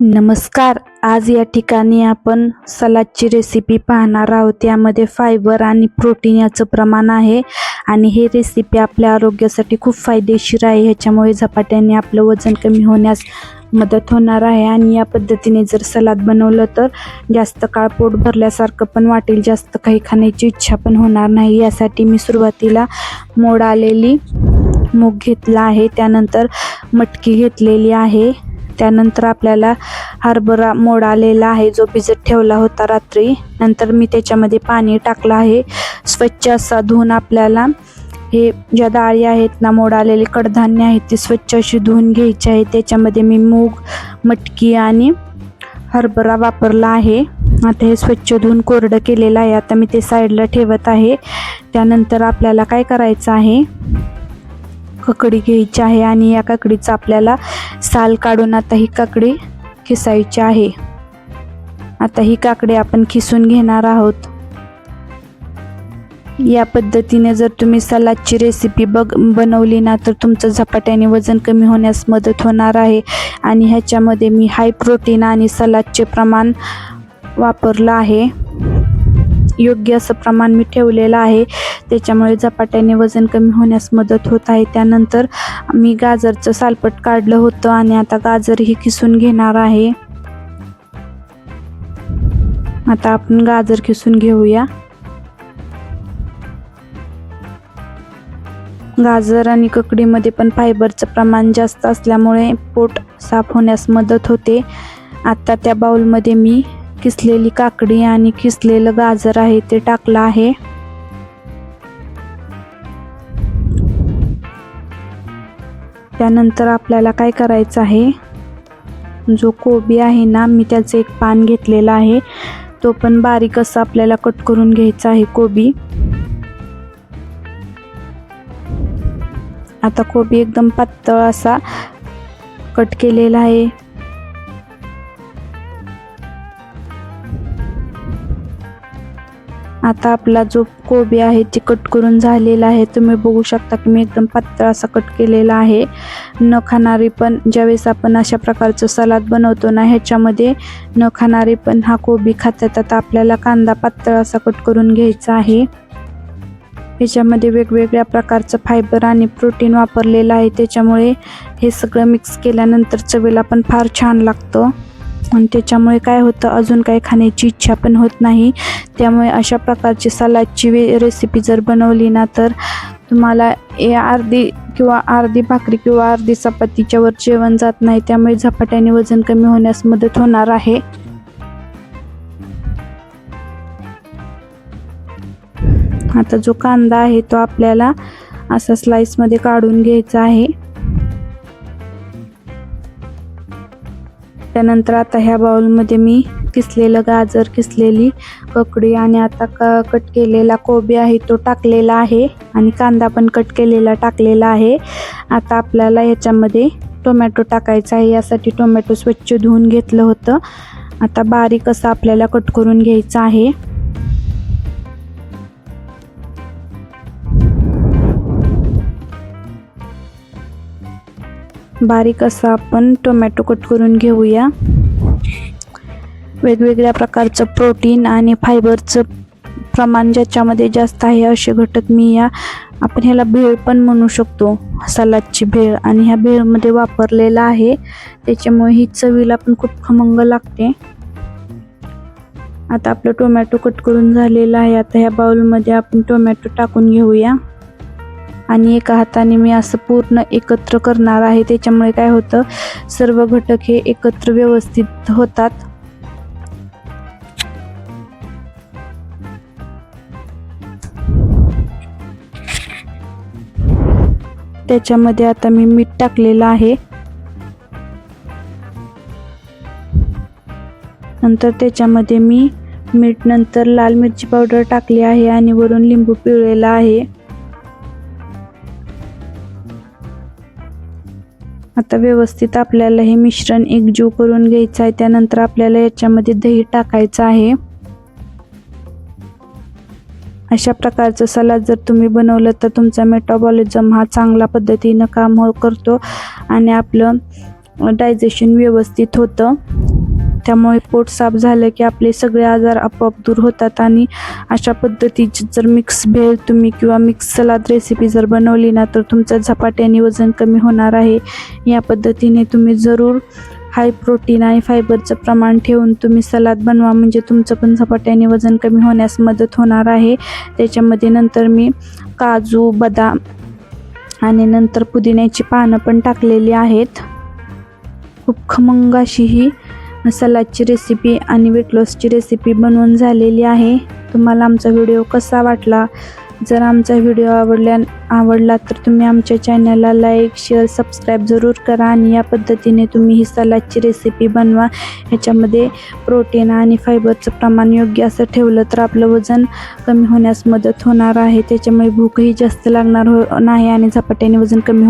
नमस्कार. आज या ठिकाणी आपण सलादची रेसिपी पाहणार आहोत. यामध्ये फायबर आणि प्रोटीन याचं प्रमाण आहे आणि हे रेसिपी आपल्या आरोग्यासाठी खूप फायदेशीर आहे. ह्याच्यामुळे झपाट्याने आपलं वजन कमी होण्यास मदत होणार आहे आणि या पद्धतीने जर सलाद बनवलं तर जास्त काळ पोट भरल्यासारखं पण वाटेल. जास्त काही खाण्याची इच्छा पण होणार नाही. यासाठी मी सुरुवातीला मोड आलेली मूग घेतला आहे. त्यानंतर मटकी घेतलेली आहे. त्यानंतर आपल्याला हरभरा मोड आलेला आहे जो भिजत ठेवला होता रात्री. नंतर मी त्याच्यामध्ये पाणी टाकलं आहे. स्वच्छ असा धुवून आपल्याला हे ज्या डाळी आहेत ना मोड आलेले कडधान्य आहेत ते स्वच्छ अशी धुवून घ्यायची आहे. त्याच्यामध्ये मी मूग मटकी आणि हरभरा वापरला आहे. आता हे स्वच्छ धुवून कोरडं केलेलं आहे. आता मी ते साईडला ठेवत आहे. त्यानंतर आपल्याला काय करायचं आहे? ककडी घ्यायची आहे आणि या काकडीचं आपल्याला साल काढून आता ही काकडी खिसायची आहे. आता ही काकडी आपण खिसून घेणार आहोत. या पद्धतीने जर तुम्ही सलादची रेसिपी बघ बनवली ना तर तुमचं झपाट्याने वजन कमी होण्यास मदत होणार आहे. आणि ह्याच्यामध्ये मी हाय प्रोटीन आणि सलादचे प्रमाण वापरलं आहे. योग्य असं प्रमाण मी ठेवलेलं आहे. त्याच्यामुळे झपाट्याने वजन कमी होण्यास मदत होत आहे. त्यानंतर मी गाजरचं सालपट काढलं होतं आणि आता गाजरही किसून घेणार आहे. आता आपण गाजर किसून घेऊया. गाजर आणि ककडीमध्ये पण फायबरचं प्रमाण जास्त असल्यामुळे पोट साफ होण्यास मदत होते. आता त्या बाऊलमध्ये मी किसलेली काकडी आणि किसलेलं गाजर आहे ते टाकलं आहे. त्यानंतर आपल्याला काय करायचं आहे? जो कोबी आहे ना मी त्याचं एक पान घेतलेलं आहे. तो पण बारीक असं आपल्याला कट करून घ्यायचा आहे कोबी. आता कोबी एकदम पातळ असा कट केलेला आहे. आता आपला जो कोबी आहे ते कट करून झालेला आहे. तुम्ही बघू शकता की मी एकदम पातळा असा कट केलेला आहे. न खाणारी पण ज्यावेळेस आपण अशा प्रकारचं सलाद बनवतो ना ह्याच्यामध्ये न खाणारे पण हा कोबी खातात. आता आपल्याला कांदा पातळ असा कट करून घ्यायचा आहे. ह्याच्यामध्ये वेगवेगळ्या प्रकारचं फायबर आणि प्रोटीन वापरलेलं आहे. त्याच्यामुळे हे सगळं मिक्स केल्यानंतर चवीला पण फार छान लागतं. आणि त्याच्यामुळे काय होतं अजून काही खाण्याची इच्छा पण होत नाही. त्यामुळे अशा प्रकारची सलादची वे रेसिपी जर बनवली ना तर तुम्हाला ए अर्धी किंवा अर्धी भाकरी किंवा अर्धी चपातीच्या वर जेवण जात नाही. त्यामुळे झपाट्याने वजन कमी होण्यास मदत होणार आहे. आता जो कांदा आहे तो आपल्याला असा स्लाइसमध्ये काढून घ्यायचा आहे. त्यानंतर आता ह्या बाउलमध्ये मी किसलेलं गाजर किसलेली ककडी आणि आता क कट केलेला कोबी आहे तो टाकलेला आहे आणि कांदा पण कट केलेला टाकलेला आहे. आता आपल्याला याच्यामध्ये टोमॅटो टाकायचा आहे यासाठी टोमॅटो स्वच्छ धुवून घेतलं होतं. आता बारीक असं आपल्याला कट करून घ्यायचं आहे. बारीक असं आपण टोमॅटो कट करून घेऊया. वेगवेगळ्या प्रकारचं प्रोटीन आणि फायबरचं प्रमाण ज्याच्यामध्ये जास्त आहे असे घटक मी या आपण ह्याला भेळ पण म्हणू शकतो. सलादची भेळ आणि ह्या भेळमध्ये वापरलेला आहे. त्याच्यामुळे ही चवीला पण खूप खमंग लागते. आता आपलं टोमॅटो कट करून झालेलं आहे. आता ह्या बाउलमध्ये आपण टोमॅटो टाकून घेऊया. आणि एका हाताने मी असं पूर्ण एकत्र करणार आहे. त्याच्यामुळे काय होतं सर्व घटक हे एकत्र व्यवस्थित होतात. त्याच्यामध्ये आता मी मीठ टाकलेलं आहे. नंतर त्याच्यामध्ये मी मीठ नंतर लाल मिरची पावडर टाकली आहे आणि वरून लिंबू पिळलेला आहे. आता व्यवस्थित आपल्याला हे मिश्रण एकजीव करून घ्यायचं आहे. त्यानंतर आपल्याला याच्यामध्ये दही टाकायचं आहे. अशा प्रकारचं सलाद जर तुम्ही बनवलं तर तुमचा मेटाबॉलिझम हा चांगल्या पद्धतीनं काम हो करतो आणि आपलं डायजेशन व्यवस्थित होतं. त्यामुळे पोट साफ झालं की आपले सगळे आजार आपोआप दूर होतात. आणि अशा पद्धतीची जर मिक्स भेळ तुम्ही किंवा मिक्स सलाद रेसिपी जर बनवली ना तर तुमचं झपाट्याने वजन कमी होणार आहे. या पद्धतीने तुम्ही जरूर हाय प्रोटीन आणि फायबरचं प्रमाण ठेवून तुम्ही सलाद बनवा. म्हणजे तुमचं पण झपाट्याने वजन कमी होण्यास मदत होणार आहे. त्याच्यामध्ये नंतर मी काजू बदाम आणि नंतर पुदिन्याची पानं पण टाकलेली आहेत. खूप खमंग अशी ही सलादची रेसिपी आणि वेट लॉसची रेसिपी बनवून झालेली आहे. तुम्हाला आमचा व्हिडिओ कसा वाटला? जर आमचा व्हिडिओ आवडल्या आवडला तर तुम्ही आमच्या चॅनलला लाईक शेअर सबस्क्राईब जरूर करा आणि या पद्धतीने तुम्ही ही सलादची रेसिपी बनवा. ह्याच्यामध्ये प्रोटीन आणि फायबरचं प्रमाण योग्य असं ठेवलं तर आपलं वजन कमी होण्यास मदत होणार आहे. त्याच्यामुळे भूकही जास्त लागणार हो नाही आणि झपाट्याने वजन कमी हो